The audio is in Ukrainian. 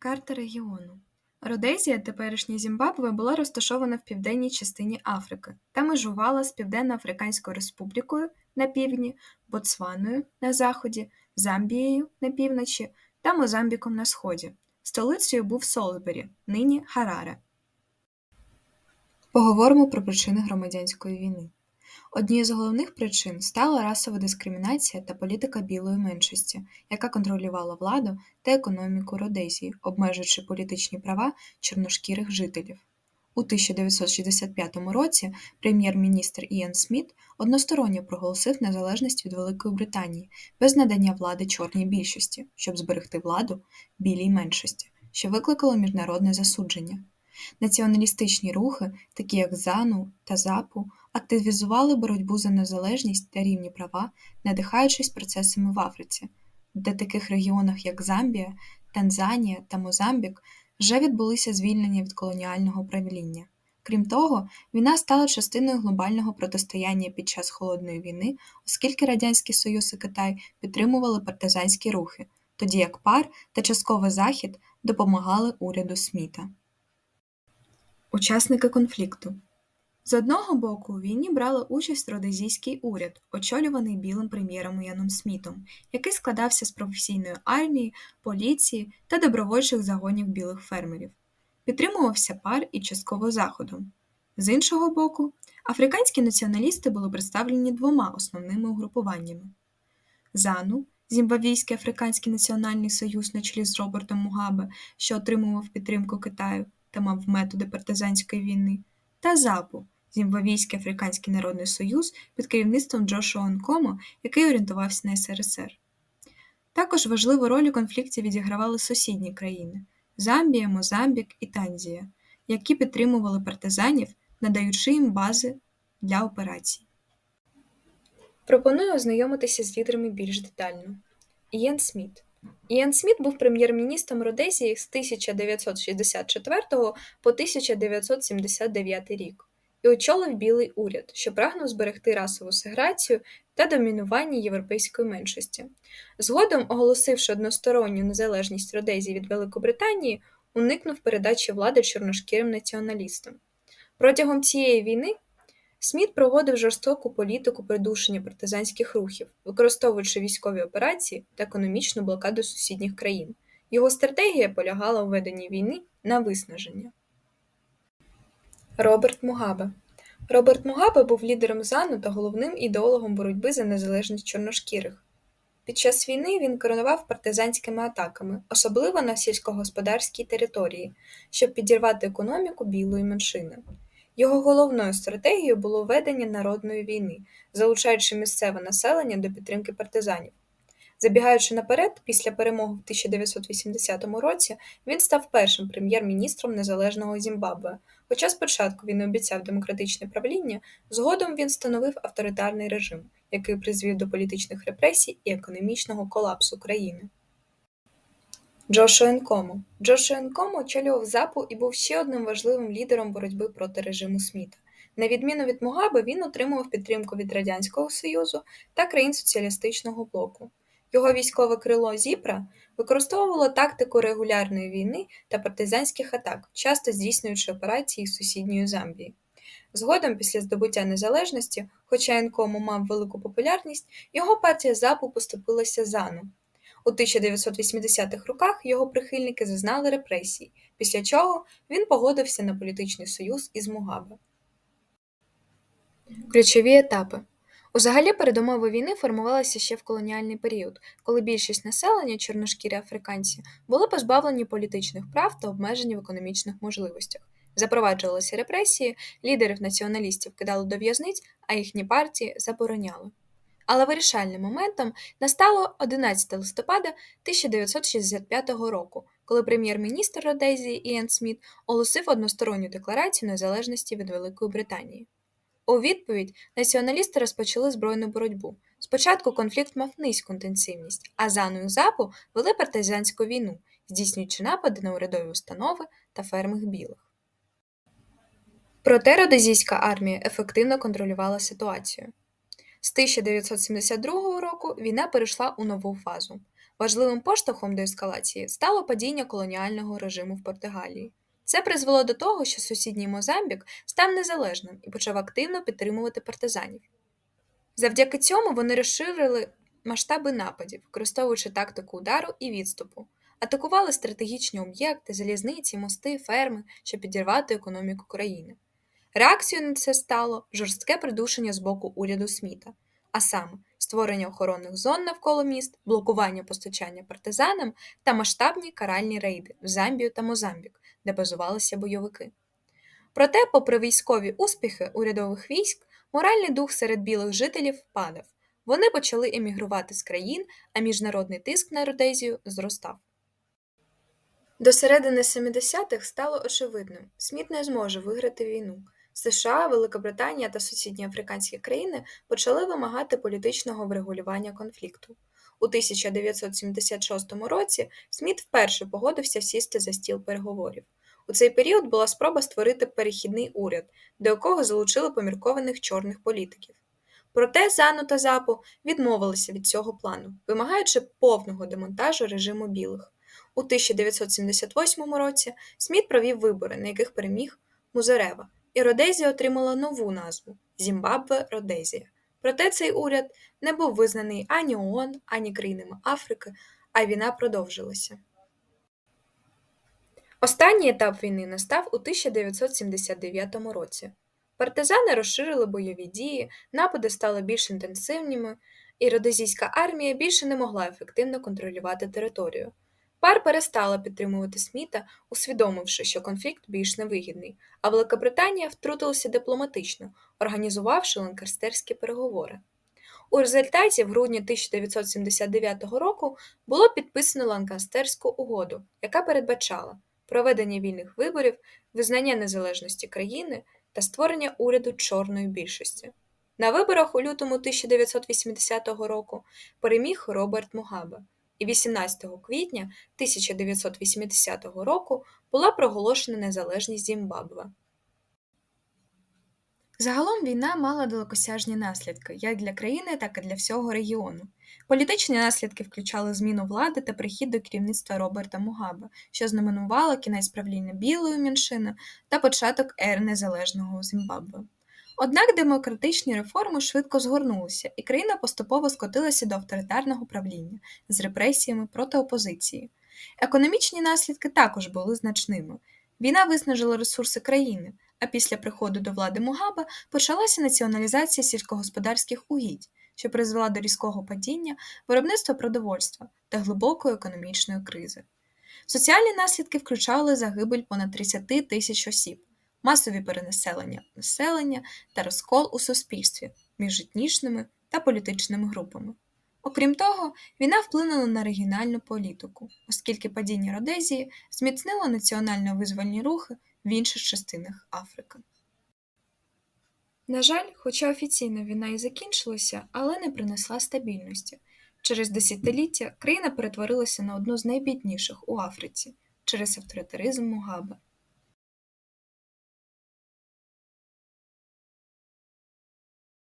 Карта регіону. Родезія, теперішнє Зімбабве, була розташована в південній частині Африки та межувала з Південно-Африканською Республікою на півдні, Ботсваною на заході, Замбією на півночі та Мозамбіком на сході. Столицею був Солсбері, нині Хараре. Поговоримо про причини громадянської війни. Однією з головних причин стала расова дискримінація та політика білої меншості, яка контролювала владу та економіку Родезії, обмежуючи політичні права чорношкірих жителів. У 1965 році прем'єр-міністр Іан Сміт односторонньо проголосив незалежність від Великої Британії без надання влади чорній більшості, щоб зберегти владу білій меншості, що викликало міжнародне засудження. Націоналістичні рухи, такі як ЗАНУ та ЗАПУ, активізували боротьбу за незалежність та рівні права, надихаючись процесами в Африці, де таких регіонах, як Замбія, Танзанія та Мозамбік, вже відбулися звільнення від колоніального правління. Крім того, війна стала частиною глобального протистояння під час Холодної війни, оскільки Радянський Союз і Китай підтримували партизанські рухи, тоді як пар та частково Захід допомагали уряду Сміта. Учасники конфлікту з одного боку у війні брали участь родезійський уряд, очолюваний білим прем'єром Яном Смітом, який складався з професійної армії, поліції та добровольчих загонів білих фермерів. Підтримувався пар і частково заходом. З іншого боку, африканські націоналісти були представлені двома основними угрупуваннями: ЗАНУ, Зімбабвійський Африканський Національний Союз на чолі з Робертом Мугабе, що отримував підтримку Китаю та мав методи партизанської війни, та ЗАПУ Зімбабвійський Африканський Народний Союз під керівництвом Джошуа Нкомо, який орієнтувався на СРСР. Також важливу роль у конфлікті відігравали сусідні країни Замбія, Мозамбік і Танзія, які підтримували партизанів, надаючи їм бази для операцій. Пропоную ознайомитися з лідерами більш детально. Ієн Сміт. Ієн Сміт був прем'єр-міністром Родезії з 1964 по 1979 рік і очолив білий уряд, що прагнув зберегти расову сегрегацію та домінування європейської меншості. Згодом, оголосивши односторонню незалежність Родезії від Великобританії, уникнув передачі влади чорношкірим націоналістам. Протягом цієї війни Сміт проводив жорстоку політику придушення партизанських рухів, використовуючи військові операції та економічну блокаду сусідніх країн. Його стратегія полягала у веденні війни на виснаження. Роберт Мугабе Роберт Мугабе був лідером ЗАНУ та головним ідеологом боротьби за незалежність чорношкірих. Під час війни він керував партизанськими атаками, особливо на сільськогосподарській території, щоб підірвати економіку білої меншини. Його головною стратегією було ведення народної війни, залучаючи місцеве населення до підтримки партизанів. Забігаючи наперед, після перемоги в 1980 році він став першим прем'єр-міністром незалежного Зімбабве. Хоча спочатку він обіцяв демократичне правління, згодом він встановив авторитарний режим, який призвів до політичних репресій і економічного колапсу країни. Джошуа Нкому Джошуа Нкому очолював запу і був ще одним важливим лідером боротьби проти режиму Сміта. На відміну від Мугаби, він отримував підтримку від Радянського Союзу та країн соціалістичного блоку. Його військове крило Зіпра використовувало тактику регулярної війни та партизанських атак, часто здійснюючи операції з сусідньої Замбії. Згодом, після здобуття незалежності, хоча Енкому мав велику популярність, його партія запу поступилася зану. У 1980-х роках його прихильники зазнали репресій, після чого він погодився на політичний союз із Мугабе. Ключові етапи Узагалі передумови війни формувалися ще в колоніальний період, коли більшість населення, чорношкірі африканці, були позбавлені політичних прав та обмежені в економічних можливостях. Запроваджувалися репресії, лідерів націоналістів кидали до в'язниць, а їхні партії забороняли. Але вирішальним моментом настало 11 листопада 1965 року, коли прем'єр-міністр Родезії Іен Сміт оголосив односторонню декларацію незалежності від Великої Британії. У відповідь націоналісти розпочали збройну боротьбу. Спочатку конфлікт мав низьку інтенсивність, а зану і запу вели партизанську війну, здійснюючи напади на урядові установи та ферми білих. Проте родезійська армія ефективно контролювала ситуацію. З 1972 року війна перейшла у нову фазу. Важливим поштовхом до ескалації стало падіння колоніального режиму в Португалії. Це призвело до того, що сусідній Мозамбік став незалежним і почав активно підтримувати партизанів. Завдяки цьому вони розширили масштаби нападів, використовуючи тактику удару і відступу, атакували стратегічні об'єкти, залізниці, мости, ферми, щоб підірвати економіку країни. Реакцією на це стало жорстке придушення з боку уряду Сміта, а саме створення охоронних зон навколо міст, блокування постачання партизанам та масштабні каральні рейди в Замбію та Мозамбік, де базувалися бойовики. Проте, попри військові успіхи урядових військ, моральний дух серед білих жителів падав. Вони почали емігрувати з країн, а міжнародний тиск на Родезію зростав. До середини 70-х стало очевидним, Сміт не зможе виграти війну. США, Великобританія та сусідні африканські країни почали вимагати політичного врегулювання конфлікту. У 1976 році Сміт вперше погодився сісти за стіл переговорів. У цей період була спроба створити перехідний уряд, до якого залучили поміркованих чорних політиків. Проте Зану та Запо відмовилися від цього плану, вимагаючи повного демонтажу режиму білих. У 1978 році Сміт провів вибори, на яких переміг Музерева, і Родезія отримала нову назву Зімбабве Родезія. Проте цей уряд не був визнаний ані ООН, ані країнами Африки, а війна продовжилася. Останній етап війни настав у 1979 році. Партизани розширили бойові дії, напади стали більш інтенсивними, і родезійська армія більше не могла ефективно контролювати територію. Пар перестала підтримувати Сміта, усвідомивши, що конфлікт більш невигідний, а Великобританія втрутилася дипломатично, організувавши ланкастерські переговори. У результаті в грудні 1979 року було підписано Ланкастерську угоду, яка передбачала проведення вільних виборів, визнання незалежності країни та створення уряду чорної більшості. На виборах у лютому 1980 року переміг Роберт Мугабе, і 18 квітня 1980 року була проголошена незалежність Зімбабве. Загалом війна мала далекосяжні наслідки як для країни, так і для всього регіону. Політичні наслідки включали зміну влади та прихід до керівництва Роберта Мугабе, що знаменувало кінець правління білої меншини та початок ери незалежного Зімбабве. Однак демократичні реформи швидко згорнулися, і країна поступово скотилася до авторитарного правління з репресіями проти опозиції. Економічні наслідки також були значними. Війна виснажила ресурси країни, а після приходу до влади Мугаба почалася націоналізація сільськогосподарських угідь, що призвела до різкого падіння виробництва продовольства та глибокої економічної кризи. Соціальні наслідки включали загибель понад 30 тисяч осіб, масові перенаселення населення та розкол у суспільстві між етнічними та політичними групами. Окрім того, війна вплинула на регіональну політику, оскільки падіння Родезії зміцнило національно-визвольні рухи в інших частинах Африки. На жаль, хоча офіційно війна і закінчилася, але не принесла стабільності. Через десятиліття країна перетворилася на одну з найбідніших у Африці через авторитаризм Мугабе.